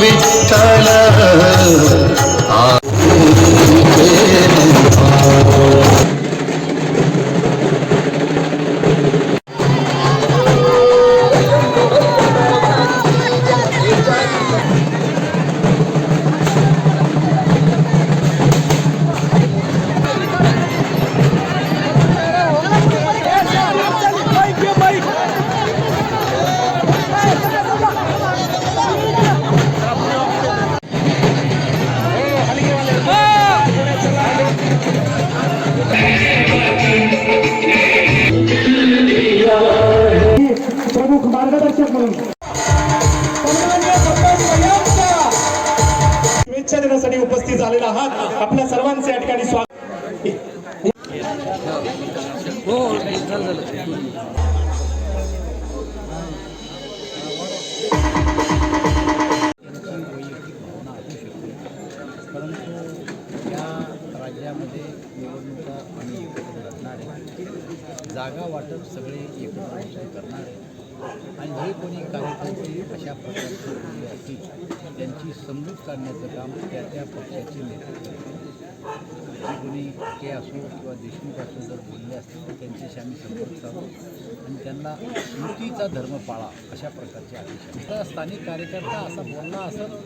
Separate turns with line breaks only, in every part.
விட்டல शुभेच्छा देण्यासाठी उपस्थित झालेला आहात. आपल्या सर्वांचे या ठिकाणी स्वागत.
जागा वाटप सगळे एकत्र करणार आहे आणि हे कोणी कार्यकर्ते अशा प्रकारचे कोणी त्यांची समजूत काढण्याचं काम त्या त्या पक्षाचे नेतृत्व जे कोणी के असो किंवा देशमुख असो जर बोलले असतील तर आम्ही संपर्क साधू आणि त्यांना युतीचा धर्म पाळा अशा प्रकारचे आदेश तर स्थानिक कार्यकर्ता असा बोलला असं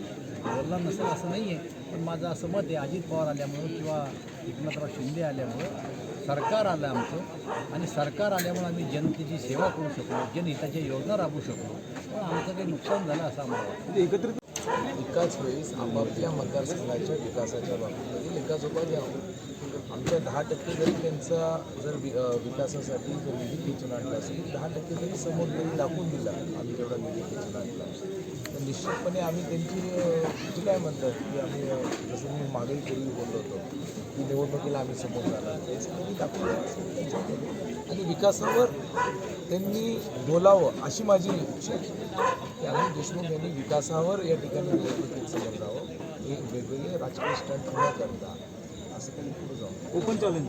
बोलला नसेल असं नाही आहे पण माझं असं मत आहे अजित पवार आल्यामुळं किंवा एकनाथराव शिंदे आल्यामुळं सरकार आलं आमचं आणि सरकार आल्यामुळं आम्ही जनतेची सेवा करू शकलो जनहिताच्या योजना राबवू शकलो. पण आमचं काही नुकसान झालं असं आम्हाला एकत्रित
एकाच वेळेस आपापल्या मतदारसंघाच्या विकासाच्या बाबतीमध्ये एकासोबत उभा आमच्या दहा टक्के जरी त्यांचा जर वि विकासासाठी जर निधी खेचून आणला असेल दहा टक्के जरी समोर तरी दाखवून दिला आम्ही तेवढा निधी खेचून आणला तर निश्चितपणे आम्ही त्यांची जी काय म्हणतात की आम्ही जसं मी मागणी पूर्वी बोललो होतो की निवडणुकीला आम्ही समोर जाणार दाखवलं आणि विकासावर त्यांनी बोलावं अशी माझी इच्छा आहे. की अनिल देशमुख यांनी विकासावर या ठिकाणी निवडणुकीत समोर जावं हे वेगवेगळे राजकीय स्टंट न करता असं त्यांनी पुढे जावं
ओपन चॅलेंज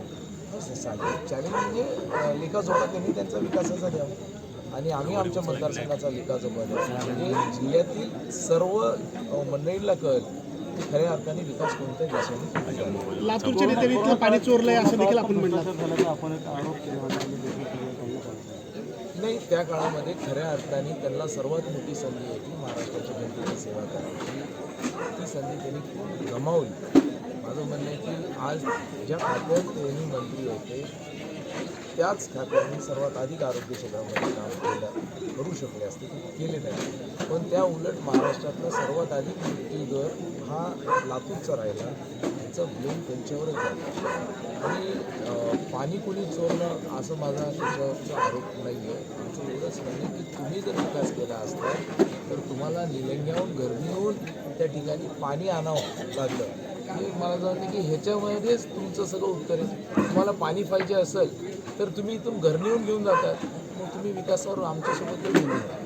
चालेल चॅलेंज म्हणजे लेखाजोखा त्यांनी त्यांचा विकासाचा द्यावा. आणि आम्ही आमच्या मतदारसंघाचा लेखाजोखा द्यावा. म्हणजे जिल्ह्यातील सर्व मंडळींना कळेल. की खऱ्या अर्थाने विकास कोणत्या दिशेने.
लातूरच्या नेत्यांनी इथलं पाणी चोरलंय असं देखील आपण म्हणलं
नाही त्या काळामध्ये खऱ्या अर्थाने त्यांना सर्वात मोठी संधी होती महाराष्ट्राच्या जनतेची सेवा करायची. ती संधी त्यांनी गमावली. माझं म्हणणं आहे की आज ज्या खात्यात त्यांनी मंत्री होते त्याच खात्याने सर्वात अधिक आरोग्य क्षेत्रामध्ये काम केलं करू शकले असते ते केले नाही. पण त्या उलट महाराष्ट्रातला सर्वात अधिक मृत्यूदर हा लातूरचा राहिला त्याचं ब्लेम त्यांच्यावरच झाला. आणि पाणी कोणी चोरलं असं माझा त्याच्यावरचा आरोप नाही आहे आमचं एवढंच म्हणणं की तुम्ही जर विकास केला असता तर तुम्हाला निलंग्याहून गर्मीहून त्या ठिकाणी पाणी आणावं लागलं. की मला असं वाटतं की ह्याच्यामध्येच तुमचं सगळं उत्तर आहे. तुम्हाला पाणी पाहिजे असेल तर तुम्ही इथून घरनेहून घेऊन जातात. मग तुम्ही विकासावर आमच्यासोबत घेऊन जाता.